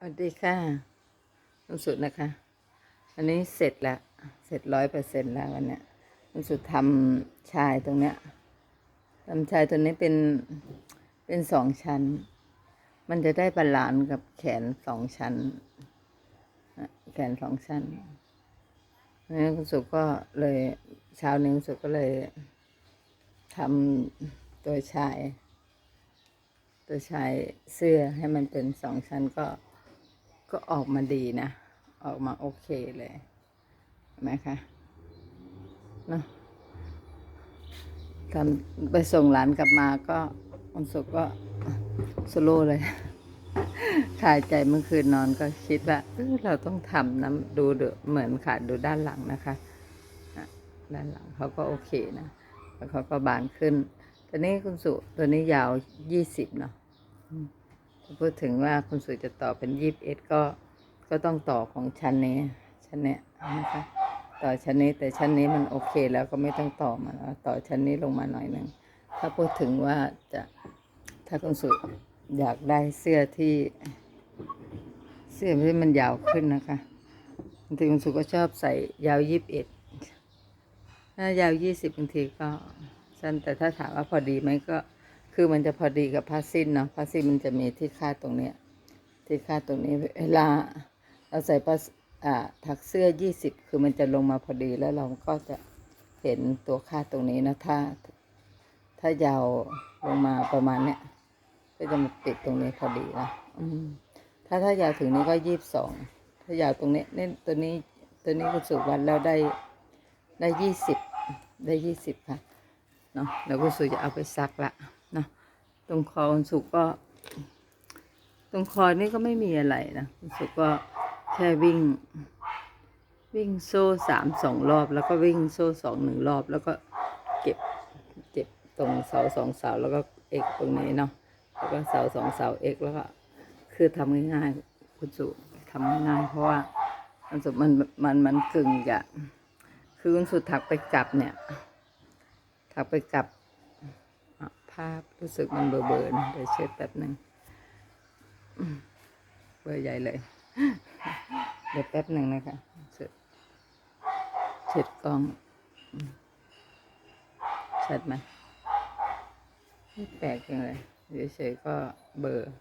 สวัสดีค่ะลุงสุดนะคะอันนี้เสร็จแล้วเสร็จร้อยเปอร์เซ็นต์แล้ววันเนี้ยลุงสุดทำชายตรงเนี้ยทำชายตัวนี้เป็นเป็นสองชั้น มันจะได้บาลานซ์กับแขนสองชั้น แขนสองชั้นนี่คุณสุก็เลยเช้านี้คุณสุก็เลยทำตัวชาย ตัวชายเสื้อให้มันเป็นสองชั้นก็ ก็ออกมาดีนะ ออกมาโอเคเลยนไหมคะเนาะทำไปส่งหลานกลับมาก็วันศุกร์ก็สโลเลยถ่ายใจเมื่อคืนนอนก็คิดว่าเเราต้องทำนะดูเดอะเหมือนขาดดูด้านหลังนะคะ ด้านหลังเขาก็โอเคนะ แล้วเขาก็บานขึ้น ตอนนี้คุณสุตัวนี้ยาวยี่สิบเนาะ พูดถึงว่าคุณสุจะต่อเป็นยี่สิบเอ็ดก็ก็ต้องต่อของชั้นนี้ชั้นเนี้ยนะคะต่อชั้นนี้แต่ชั้นนี้มันโอเคแล้วก็ไม่ต้องต่อมาแล้วต่อชั้นนี้ลงมาหน่อยหนึ่งถ้าพูดถึงว่าจะถ้าคุณสุอยากได้เสื้อที่ เสื้อที่มันยาวขึ้นนะคะบางทีคุณสุก็ชอบใส่ยาวยี่สิบเอ็ดถ้ายาวยี่สิบบางทีก็สั้นแต่ถ้าถามว่าพอดีไหมก็ คือมันจะพอดีกับผ้าสิ้นเนาะผ้าสิ้นมันจะมีที่คาดตรงเนี้ยที่คาดตรงนี้เวลาเราใส่ผ้าอ่าถักเสื้อยี่สิบคือมันจะลงมาพอดีแล้วเราก็จะเห็นตัวคาดตรงนี้นะถ้า ถ้ายาวลงมาประมาณเนี้ยก็จะมาปิดตรงนี้พอดีนะอืมถ้าถ้ายาวถึงนี้ก็ยี่สิบสองถ้ายาวตรงนี้นี่ตัวนี้ตัวนี้คุณสุวรรณแล้วได้ได้ยี่สิบได้ยี่สิบค่ะเนาะแล้วคุณสุจะเอาไปซักละ ตรงคอคุณสุก็ ตรงคอนี่ก็ไม่มีอะไรนะคุณสุก็แค่วิ่ง วิ่งโซ่สามสองรอบ แล้วก็วิ่งโซ่สองหนึ่งรอบ แล้วก็เก็บเจ็บตรงเสาสองเสาแล้วก็เอกตรงนี้เนาะแล้วก็เสาสองเสาเอกแล้วก็คือทำง่ายๆคุณสุทำง่ายเพราะว่ามันสุมันมันมันกึ่งจะคือคุณสุดถักไปกลับเนี่ยถักไปกลับาพ รู้สึกมันเบอร์เบอร์เดี๋ยวเช็ดแป๊บหนึ่งเบอร์ใหญ่เลย เดี๋ยวแป๊บหนึ่งนะคะ เช็ดเช็ดกล้องชัดไหมแปลกจังเลยเฉยๆก็เบอร์